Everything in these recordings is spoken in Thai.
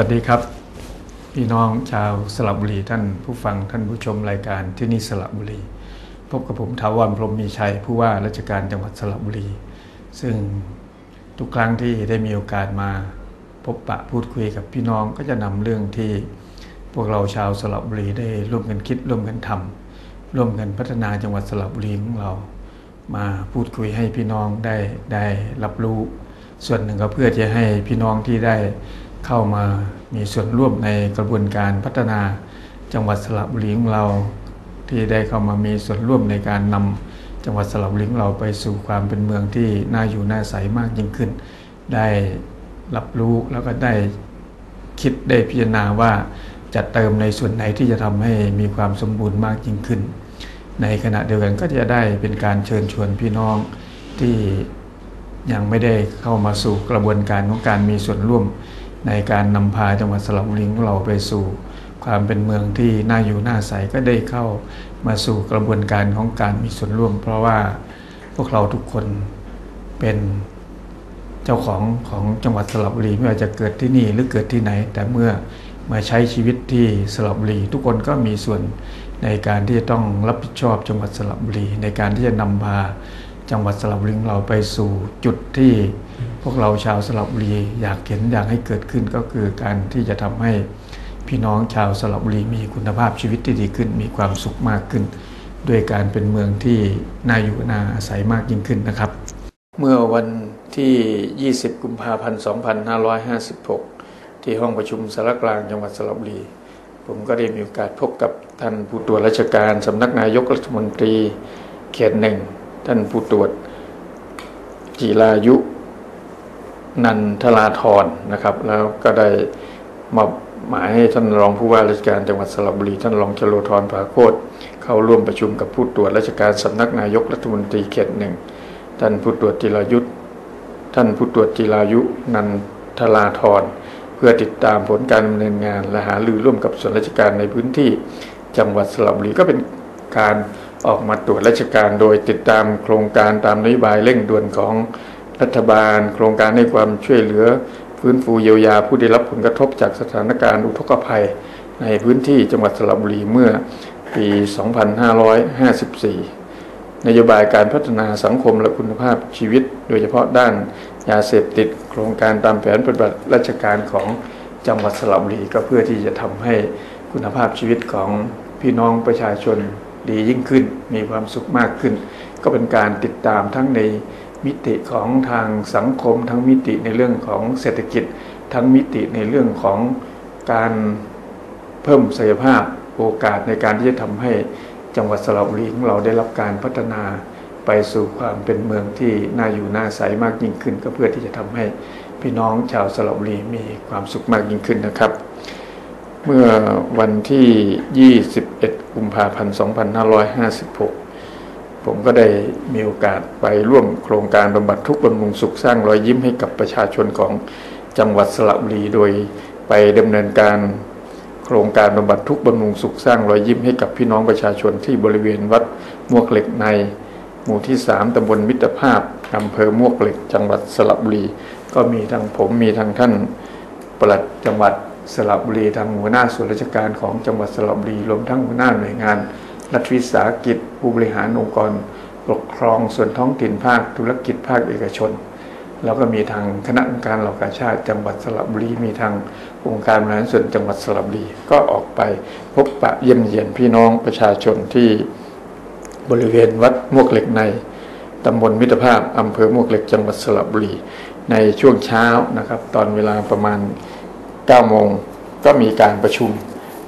วัสดีครับ พี่น้องชาวสระบุรีท่านผู้ฟังท่านผู้ชมรายการที่นี่สระบุรี พบกับผมทาวรพรหมมีชัยผู้ว่าราชการจังหวัดสระบุรี ซึ่งทุกครั้งที่ได้มีโอกาสมาพบปะพูดคุยกับพี่น้องก็จะนำเรื่องที่พวกเราชาวสระบุรีได้ร่วมกันคิดร่วมกันทำร่วมกันพัฒนาจังหวัดสระบุรีของเรา มาพูดคุยให้พี่น้องได้ได้รับรู้ ส่วนหนึ่งก็เพื่อจะให้พี่น้องที่ได้ เข้ามามีส่วนร่วมในกระบวนการพัฒนาจังหวัดสระบุรีของเรา ที่ได้เข้ามามีส่วนร่วมในการนำจังหวัดสระบุรีของเราไปสู่ความเป็นเมืองที่น่าอยู่น่าใสมากยิ่งขึ้น ได้รับรู้แล้วก็ได้คิดได้พิจารณาว่าจะเติมในส่วนไหนที่จะทำให้มีความสมบูรณ์มากยิ่งขึ้น ในขณะเดียวกันก็จะได้เป็นการเชิญชวนพี่น้องที่ยังไม่ได้เข้ามาสู่กระบวนการของการมีส่วนร่วม ในการนำพาจังหวัดสระบุรีของเราไปสู่ ความเป็นเมืองที่น่าอยู่น่าใสก็ได้เข้ามาสู่กระบวนการของการมีส่วนร่วม เพราะว่าพวกเราทุกคนเป็นเจ้าของของจังหวัดสระบุรีไม่ว่าจะเกิดที่นี่หรือเกิดที่ไหน แต่เมื่อมาใช้ชีวิตที่สระบุรีทุกคนก็มีส่วนในการที่จะต้องรับผิดชอบจังหวัดสระบุรีในการที่จะนำพา จังหวัดสระบุรีของเราไปสู่จุดที่พวกเราชาวสระบุรีอยากเห็นอยากให้เกิดขึ้นก็คือการที่จะทำให้พี่น้องชาวสระบุรีมีคุณภาพชีวิตที่ดีขึ้น มีความสุขมากขึ้น ด้วยการเป็นเมืองที่น่าอยู่น่าอาศัยมากยิ่งขึ้นนะครับ เมื่อวันที่ 20 กุมภาพันธ์ 2556 ที่ห้องประชุมสารกลางจังหวัดสระบุรี ผมก็ได้มีโอกาสพบกับท่านผู้ตรวจราชการสำนักนายกรัฐมนตรีเขตหนึ่ง ท่านผู้ตรวจจีรายุ นันทลาธรนะครับ แล้วก็ได้มอบหมายให้ท่านรองผู้ว่าราชการจังหวัดสระบุรี ท่านรองชโลธรภาโคตเข้าร่วมประชุมกับผู้ตรวจราชการสำนักนายกรัฐมนตรีเขตหนึ่งท่านผู้ตรวจจิรายุทธท่านผู้ตรวจจิรายุ นันทลาธรเพื่อติดตามผลการดำเนินงาน และหารือร่วมกับส่วนราชการในพื้นที่จังหวัดสระบุรีก็เป็นการ ออกมาตรวจราชการโดยติดตามโครงการตามนโยบายเร่งด่วนของรัฐบาล โครงการให้ความช่วยเหลือฟื้นฟูเยียวยาผู้ได้รับผลกระทบจากสถานการณ์อุทกภัย ในพื้นที่จังหวัดสระบุรีเมื่อปี 2554 นโยบายการพัฒนาสังคมและคุณภาพชีวิต โดยเฉพาะด้านยาเสพติด โครงการตามแผนปฏิบัติราชการของจังหวัดสระบุรีก็เพื่อที่จะทำให้คุณภาพชีวิตของพี่น้องประชาชน ดียิ่งขึ้น มีความสุขมากขึ้น ก็เป็นการติดตามทั้งในมิติของทางสังคม ทั้งมิติในเรื่องของเศรษฐกิจ ทั้งมิติในเรื่องของการเพิ่มศักยภาพโอกาสในการที่จะทำให้จังหวัดสระบุรีของเราได้รับการพัฒนาไปสู่ความเป็นเมืองที่น่าอยู่น่าใสมากยิ่งขึ้น ก็เพื่อที่จะทำให้พี่น้องชาวสระบุรีมีความสุขมากยิ่งขึ้นนะครับ เมื่อวันที่ 21 กุมภาพันธ์ 2556 ผมก็ได้มีโอกาสไปร่วมโครงการบำบัดทุกข์บำรุงสุขสร้างรอยยิ้มให้กับประชาชนของจังหวัดสระบุรี โดยไปดำเนินการโครงการบำบัดทุกข์บำรุงสุขสร้างรอยยิ้มให้กับพี่น้องประชาชนที่บริเวณวัดมวกเหล็กใน หมู่ที่ 3 ตำบลมิตรภาพอำเภอมวกเหล็ก จังหวัดสระบุรี ก็มีทางผมมีทางท่านปลัดจังหวัด สระบุรีทางหัวหน้าส่วนราชการของจังหวัดสระบุรีรวมทั้งหัวหน้าหน่วยงานรัฐวิสาหกิจ ผู้บริหารองค์กร ปกครองส่วนท้องถิ่นภาคธุรกิจภาคเอกชน แล้วก็มีทางคณะกรรมการเหล่ากาชาติจังหวัดสระบุรีมีทางองค์การบริหารส่วนจังหวัดสระบุรีก็ออกไปพบปะเยี่ยมเยียนพี่น้องประชาชนที่บริเวณวัดมวกเหล็กในตำบลมิตรภาพอำเภอมวกเหล็กจังหวัดสระบุรีในช่วงเช้านะครับ ตอนเวลาประมาณ 9โมงก็มีการประชุม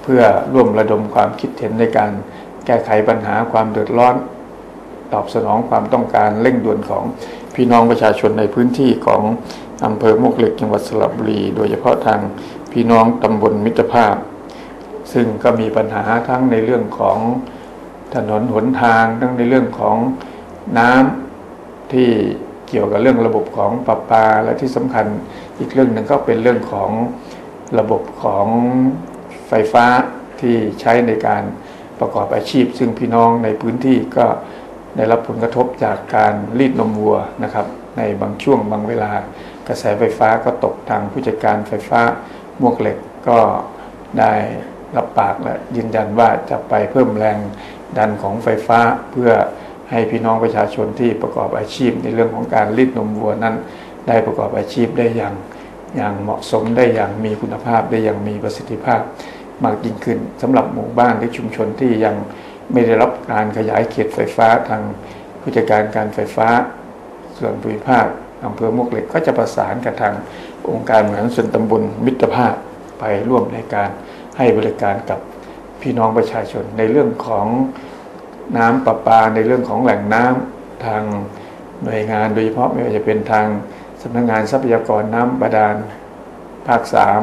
เพื่อร่วมระดมความคิดเห็นในการแก้ไขปัญหาความเดือดร้อน ตอบสนองความต้องการเร่งด่วนของพี่น้องประชาชนในพื้นที่ของอำเภอมวกเหล็กจังหวัดสระบุรี โดยเฉพาะทางพี่น้องตำบลมิตรภาพ ซึ่งก็มีปัญหาทั้งในเรื่องของถนนหนทางทั้งในเรื่องของน้ำที่เกี่ยวกับเรื่องระบบของประปาและที่สำคัญอีกเรื่องหนึ่งก็เป็นเรื่องของ ระบบของไฟฟ้าที่ใช้ในการประกอบอาชีพ ซึ่งพี่น้องในพื้นที่ก็ได้รับผลกระทบจากการรีดนมวัวนะครับ ในบางช่วงบางเวลา กระแสไฟฟ้าก็ตกทางผู้จัดการไฟฟ้ามวกเหล็กก็ได้รับปากและยืนยันว่าจะไปเพิ่มแรงดันของไฟฟ้าเพื่อให้พี่น้องประชาชนที่ประกอบอาชีพในเรื่องของการรีดนมวัวนั้น ได้ประกอบอาชีพได้อย่าง อย่างเหมาะสมได้อย่างมีคุณภาพได้อย่างมีประสิทธิภาพ มากยิ่งขึ้นสำหรับหมู่บ้านหรือชุมชนที่ยังไม่ได้รับการขยายเขตไฟฟ้าทางผู้จัดการการไฟฟ้า ส่วนภูมิภาคอำเภอมุกเหล็กก็จะประสานกับทางองค์การบริหารส่วนตำบลมิตรภาพไปร่วมในการให้บริการกับพี่น้องประชาชนในเรื่องของน้ำประปาในเรื่องของแหล่งน้ำทางหน่วยงานโดยเฉพาะไม่ว่าจะเป็นทาง สำนักงงานทรัพยากรน้ำบาดาลภาคสาม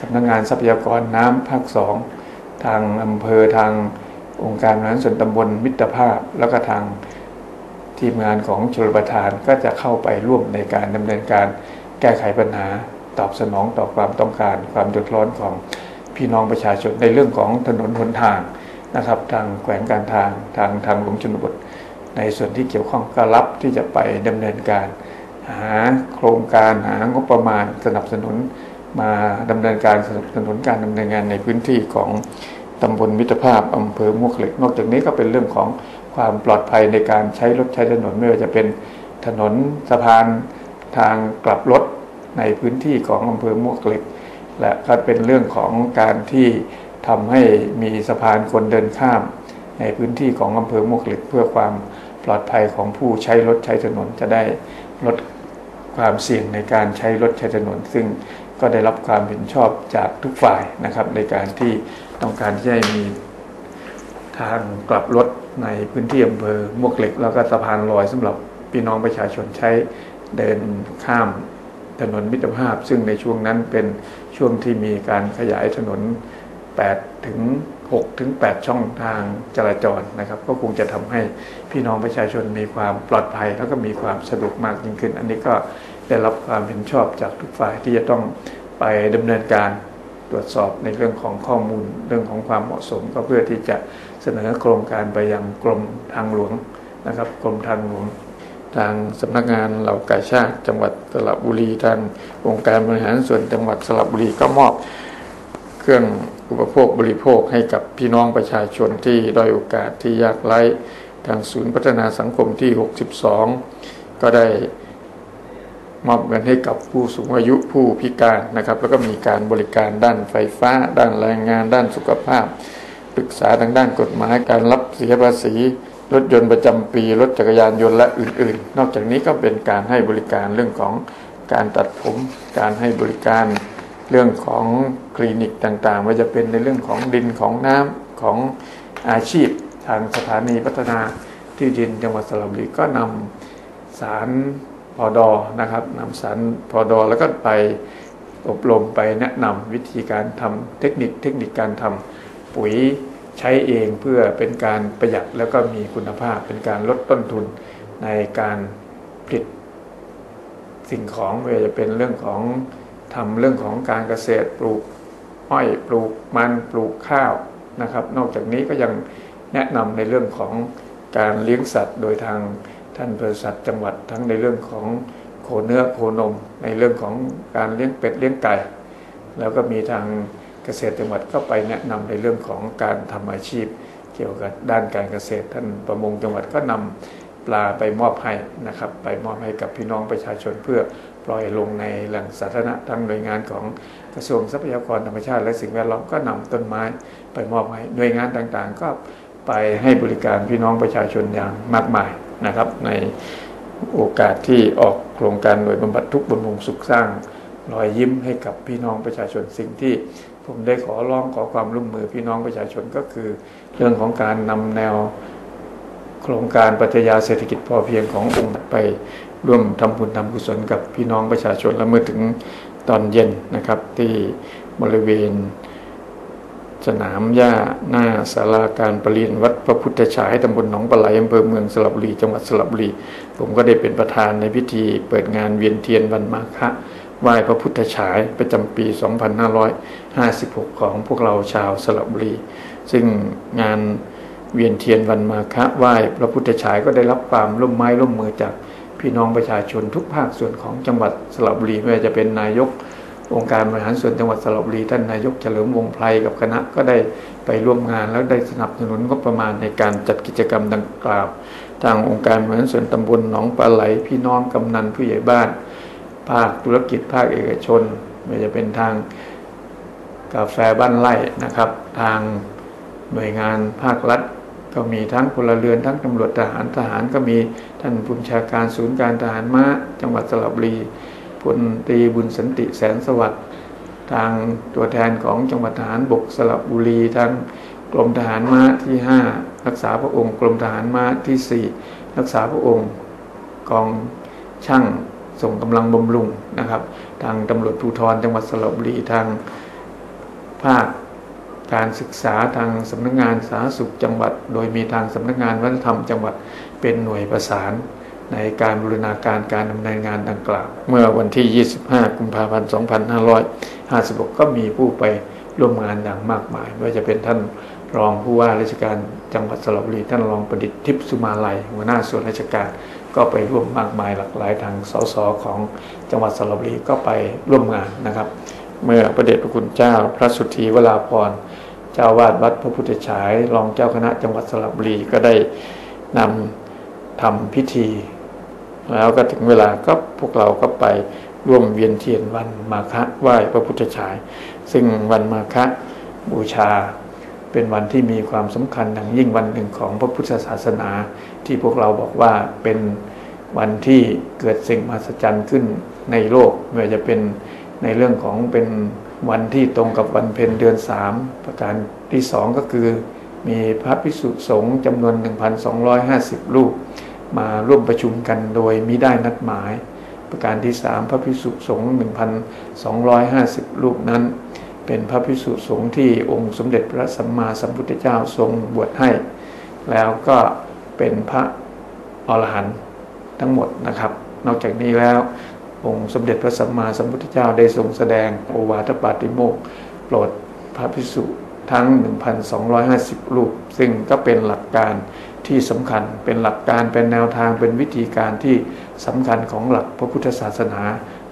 สำนักงงานทรัพยากรน้ำภาคสองทางอำเภอทางองค์การบริหารส่วนตำบลมิตรภาพ แล้วก็ทางทีมงานของชลประทานก็จะเข้าไปร่วมในการดำเนินการแก้ไขปัญหาตอบสนองต่อความต้องการ ความเดือดร้อนของพี่น้องประชาชนในเรื่องของถนนหนทางนะครับ ทางแขวงการทางทางทางหลวงชนบท ในส่วนที่เกี่ยวข้องก็รับที่จะไปดำเนินการ หาโครงการหางบประมาณสนับสนุนมาดำเนินการสนับสนุนการดำเนินงานในพื้นที่ของตำบลมิตรภาพอำเภอมวกเหล็ก นอกจากนี้ก็เป็นเรื่องของความปลอดภัยในการใช้รถใช้ถนนไม่ว่าจะเป็นถนนสะพานทางกลับรถในพื้นที่ของอำเภอมวกเหล็ก และก็เป็นเรื่องของการที่ทำให้มีสะพานคนเดินข้าม ในพื้นที่ของอำเภอมวกเหล็กเพื่อความ ปลอดภัยของผู้ใช้รถใช้ถนนจะได้ลดความเสี่ยงในการใช้รถใช้ถนน ซึ่งก็ได้รับความเห็นชอบจากทุกฝ่ายนะครับ ในการที่ต้องการที่จะมีทางกลับรถในพื้นที่อำเภอมวกเหล็ก แล้วก็สะพานลอยสำหรับพี่น้องประชาชนใช้เดินข้ามถนนมิตรภาพ ซึ่งในช่วงนั้นเป็นช่วงที่มีการขยายถนน 8 ถึง 6ถึง8ช่องทางจราจรนะครับ ก็คงจะทำให้พี่น้องประชาชนมีความปลอดภัย แล้วก็มีความสะดวกมากยิ่งขึ้น อันนี้ก็ได้รับความเห็นชอบจากทุกฝ่ายที่จะต้องไปดำเนินการตรวจสอบในเรื่องของข้อมูลเรื่องของความเหมาะสม ก็เพื่อที่จะเสนอโครงการไปยังกรมทางหลวงนะครับกรมทางหลวงทางสำนักงานเหล่ากาชาติจังหวัดสระบุรีทางองค์การบริหารส่วนจังหวัดสระบุรีก็มอบเครื่อง อุปโภคบริโภคให้กับพี่น้องประชาชนที่ด้อยโอกาสที่ยากไร้ทางศูนย์พัฒนาสังคมที่ 62 ก็ได้มอบเงินให้กับผู้สูงอายุผู้พิการนะครับ แล้วก็มีการบริการด้านไฟฟ้า ด้านแรงงาน ด้านสุขภาพ ปรึกษาทางด้านกฎหมายการรับเสียภาษี รถยนต์ประจำปี รถจักรยานยนต์และอื่น ๆ นอกจากนี้ก็เป็นการให้บริการเรื่องของการตัดผม การให้บริการ เรื่องของคลินิกต่างๆว่าจะเป็นในเรื่องของดินของน้ำของอาชีพ ทางสถานีพัฒนาที่ดินจังหวัดสระบุรีก็นำสารพอดอนะครับนำสารพอดอแล้วก็ไปอบรมไปแนะนำวิธีการทำเทคนิคเทคนิคการทำปุ๋ยใช้เองเพื่อเป็นการประหยัดแล้วก็มีคุณภาพเป็นการลดต้นทุนในการผลิตสิ่งของไม่ว่าจะเป็นเรื่องของ ทำเรื่องของการเกษตรปลูกอ้อยปลูกมันปลูกข้าวนะครับ นอกจากนี้ก็ยังแนะนำในเรื่องของการเลี้ยงสัตว์ โดยทางท่านบริษัทจังหวัดทั้งในเรื่องของโคเนื้อโคนม ในเรื่องของการเลี้ยงเป็ดเลี้ยงไก่ แล้วก็มีทางเกษตรจังหวัดก็ไปแนะนำในเรื่องของการทำอาชีพ เกี่ยวกับด้านการเกษตร ท่านประมงจังหวัดก็นำปลาไปมอบให้นะครับ ไปมอบให้กับพี่น้องประชาชนเพื่อ ปล่อยลงในแหล่งสาธารณะทั้งหน่วยงานของกระทรวงทรัพยากรธรรมชาติและสิ่งแวดล้อมก็นำต้นไม้ไปมอบให้หน่วยงานต่างๆ ก็ไปให้บริการพี่น้องประชาชนอย่างมากมายนะครับ ในโอกาสที่ออกโครงการหน่วยบำบัดทุกบนมุงสุขสร้างรอยยิ้มให้กับพี่น้องประชาชนสิ่งที่ผมได้ขอร้องขอความร่วมมือพี่น้องประชาชนก็คือ เรื่องของการนำแนวโครงการปัจญาเศรษฐกิจพอเพียงขององค์ไป ร่วมทำบุญทำกุศลกับพี่น้องประชาชนและเมื่อถึงตอนเย็นนะครับ ที่บริเวณ สนามหญ้าหน้าศาลาการประเรียนวัดพระพุทธฉายตำบลหนองปลาไหลอำเภอเมืองสระบุรีจังหวัดสระบุรี ผมก็ได้เป็นประธานในพิธีเปิดงานเวียนเทียนวันมาฆะไหว้พระพุทธฉายประจำปี 2556 ของพวกเราชาวสระบุรี ซึ่งงานเวียนเทียนวันมาฆะไหว้พระพุทธฉายก็ได้รับความร่วมไม้ร่วมมือจาก พี่น้องประชาชนทุกภาคส่วนของจังหวัดสระบุรีไม่ว่าจะเป็นนายกองค์การบริหารส่วนจังหวัดสระบุรีท่านนายกเฉลิมวงไพรกับคณะก็ได้ไปร่วมงานแล้วได้สนับสนุนงบประมาณในการจัดกิจกรรมดังกล่าว ทางองค์การบริหารส่วนตำบลหนองปลาไหล พี่น้องกำนันผู้ใหญ่บ้าน ภาคธุรกิจภาคเอกชน ไม่ว่าจะเป็นทางกาแฟบ้านไร่นะครับ ทางหน่วยงานภาครัฐ ก็มีทั้งพลเรือนทั้งตำรวจทหารทหารก็มีท่านผู้บัญชาการศูนย์การทหารม้าจังหวัดสระบุรีพลตรีบุญสันติแสนสวัสดิ์ทางตัวแทนของจังหวัดทหารบกสระบุรีทั้งกรมทหารม้าที่ 5 รักษาพระองค์กรมทหารม้าที่ 4 รักษาพระองค์กองช่างส่งกำลังบำรุงนะครับ ทางตำรวจภูธรจังหวัดสระบุรีทางภาค การศึกษาทางสำนักงงานสาธารณสุขจังหวัด โดยมีทางสำนักงงานวัฒนธรรมจังหวัดเป็นหน่วยประสาน ในการบูรณาการการดำเนินงานดังกล่าว เมื่อวันที่ 25 กุมภาพันธ์ 2556 ก็มีผู้ไปร่วมงานอย่างมากมายไม่ว่าจะเป็นท่านรองผู้ว่าราชการจังหวัดสระบุรีท่านรองประดิษฐ์ทิพย์สุมาลัยหัวหน้าส่วนราชการก็ไปร่วมมากมายหลากหลายทางสสของจังหวัดสระบุรีก็ไปร่วมงานนะครับ เมื่อประเดชพระคุณเจ้า พระสุธีวราพร เจ้าวาดวัดพระพุทธฉาย รองเจ้าคณะจังหวัดสระบุรีก็ได้นำทำพิธี แล้วก็ถึงเวลาก็พวกเราก็ไปร่วมเวียนเทียนวันมาฆะไหว้พระพุทธฉาย ซึ่งวันมาฆะบูชา เป็นวันที่มีความสำคัญอย่างยิ่งวันหนึ่งของพระพุทธศาสนา ที่พวกเราบอกว่าเป็นวันที่เกิดสิ่งมหัศจรรย์ขึ้นในโลกไม่ว่าจะเป็นในเรื่องของเป็น วันที่ตรงกับวันเพ็ญเดือนสามประการที่สองก็คือ มีพระภิกษุสงฆ์จำนวน 1,250 รูป มาร่วมประชุมกันโดยมิได้นัดหมาย ประการที่สามพระพิสุสงฆ์1,250 รูปนั้น เป็นพระพิสุสงฆ์ที่องค์สมเด็จพระสัมมาสัมพุทธเจ้าทรงบวชให้ แล้วก็เป็นพระอรหันต์ทั้งหมดนะครับ นอกจากนี้แล้ว องค์สมเด็จพระสัมมาสัมพุทธเจ้าได้ทรงแสดงโอวาทปาติโมกโปรดพระพิสุทั้ง 1,250 รูป ซึ่งก็เป็นหลักการที่สำคัญเป็นหลักการเป็นแนวทางเป็นวิธีการที่สำคัญของหลักพระพุทธศาสนา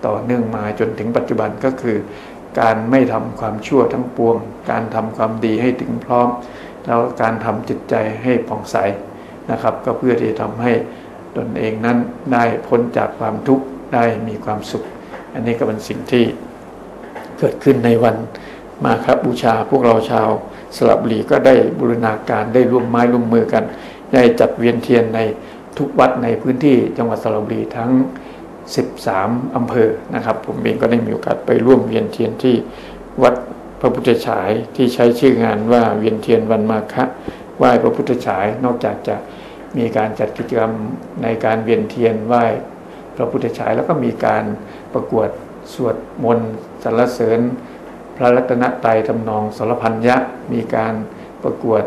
ต่อเนื่องมาจนถึงปัจจุบันก็คือ การไม่ทำความชั่วทั้งปวง การทำความดีให้ถึงพร้อม แล้วการทำจิตใจให้ผ่องใสนะครับ ก็เพื่อที่จะทำให้ตนเองนั้นได้พ้นจากความทุกข์ ได้มีความสุข อันนี้ก็เป็นสิ่งที่เกิดขึ้นในวันมาครับบูชาพวกเราชาวสระบุรีก็ได้บูรณาการได้ร่วมไม้ร่วมมือกัน ได้จัดเวียนเทียนในทุกวัดในพื้นที่จังหวัดสระบุรีทั้ง 13 อำเภอนะครับ ผมเองก็ได้มีโอกาสไปร่วมเวียนเทียนที่วัดพระพุทธฉายที่ใช้ชื่องานว่าเวียนเทียนวันมาฆะไหว้พระพุทธฉายนอกจากจะมีการจัดกิจกรรมในการเวียนเทียนไหว้ ระพุทธฉายแล้วก็มีการประกวดสวดมนต์สรรเสริญ พระรัตนตรัยทำนองสรพัญญะมีการประกวด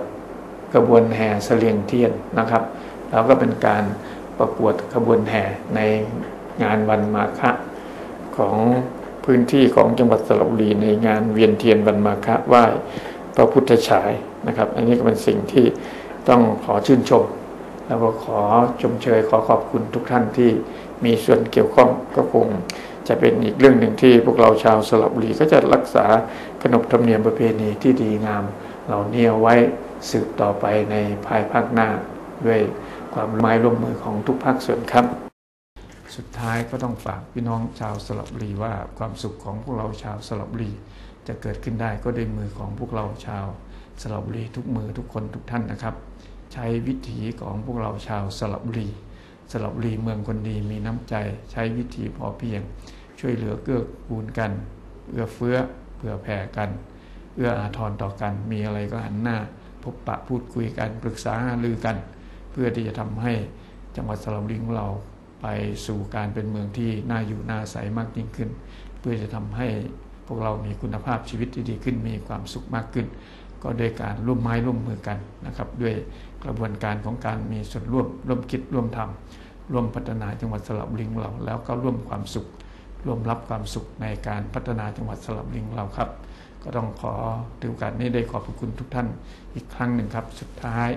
ขบวนแห่เสลียงเทียนนะครับแล้วก็เป็นการประกวดขบวนแห่ในงานวันมาฆะของพื้นที่ของจังหวัดสระบุรีในงานเวียนเทียนวันมาฆะไหว้พระพุทธฉายนะครับ อันนี้ก็เป็นสิ่งที่ต้องขอชื่นชม แล้วก็ขอชมเชยขอขอบคุณทุกท่านที่มีส่วนเกี่ยวข้องก็คงจะเป็นอีกเรื่องหนึ่งที่พวกเราชาวสระบุรีก็จะรักษาขนบธรรมเนียมประเพณีที่ดีงาม เหล่านี้เอาไว้สืบต่อไปในภายภาคหน้า ด้วยความร่วมมือร่วมมือของทุกภาคส่วนครับ สุดท้ายก็ต้องฝากพี่น้องชาวสระบุรีว่าความสุขของพวกเราชาวสระบุรีจะเกิดขึ้นได้ก็ด้วยมือของพวกเราชาวสระบุรีทุกมือทุกคนทุกท่านนะครับ ใช้วิถีของพวกเราชาวสระบุรีสระบุรีเมืองคนดีมีน้ำใจ ใช้วิถีพอเพียง ช่วยเหลือเกื้อกูลกัน เอื้อเฟื้อเผื่อแผ่กัน เอื้ออาทรต่อกัน มีอะไรก็หันหน้า พบปะพูดคุยกันปรึกษาหารือกัน เพื่อที่จะทำให้จังหวัดสระบุรีของเราไปสู่การเป็นเมืองที่น่าอยู่น่าใสมากยิ่งขึ้น เพื่อจะทำให้พวกเรามีคุณภาพชีวิตที่ดีขึ้นมีความสุขมากขึ้น ก็โดยการร่วมไม้ร่วมมือกันนะครับ ด้วย กระบวนการของการมีส่วนร่วมร่วมคิดร่วมทำร่วมพัฒนาจังหวัดสระบุรีเราแล้วก็ร่วมความสุข ร่วมรับความสุขในการพัฒนาจังหวัดสระบุรีเราครับ ก็ต้องขอถือโอกาสนี้ได้ขอบคุณทุกท่านอีกครั้งหนึ่งครับ สุดท้าย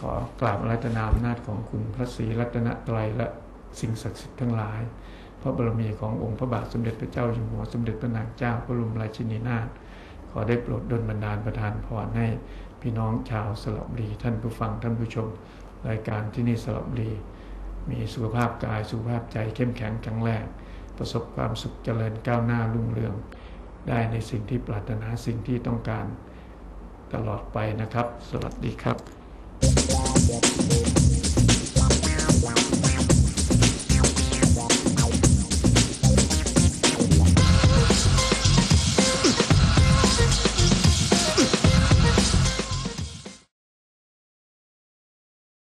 ขอกราบรัตนาอำนาจของคุณพระศรีรัตนตรัยและสิ่งศักดิ์สิทธิ์ทั้งหลาย พระบรมีขององค์พระบาทสมเด็จพระเจ้าอยู่หัวสมเด็จพระนางเจ้าพระบรมราชินีนาถขอได้โปรดดลบันดาลประทานพรให้ พี่น้องชาวสระบุรีท่านผู้ฟังท่านผู้ชม รายการที่นี่สระบุรี มีสุขภาพกายสุขภาพใจเข้มแข็งแข็งแรงประสบความสุขเจริญก้าวหน้ารุ่งเรือง ได้ในสิ่งที่ปรารถนาสิ่งที่ต้องการตลอดไปนะครับ สวัสดีครับ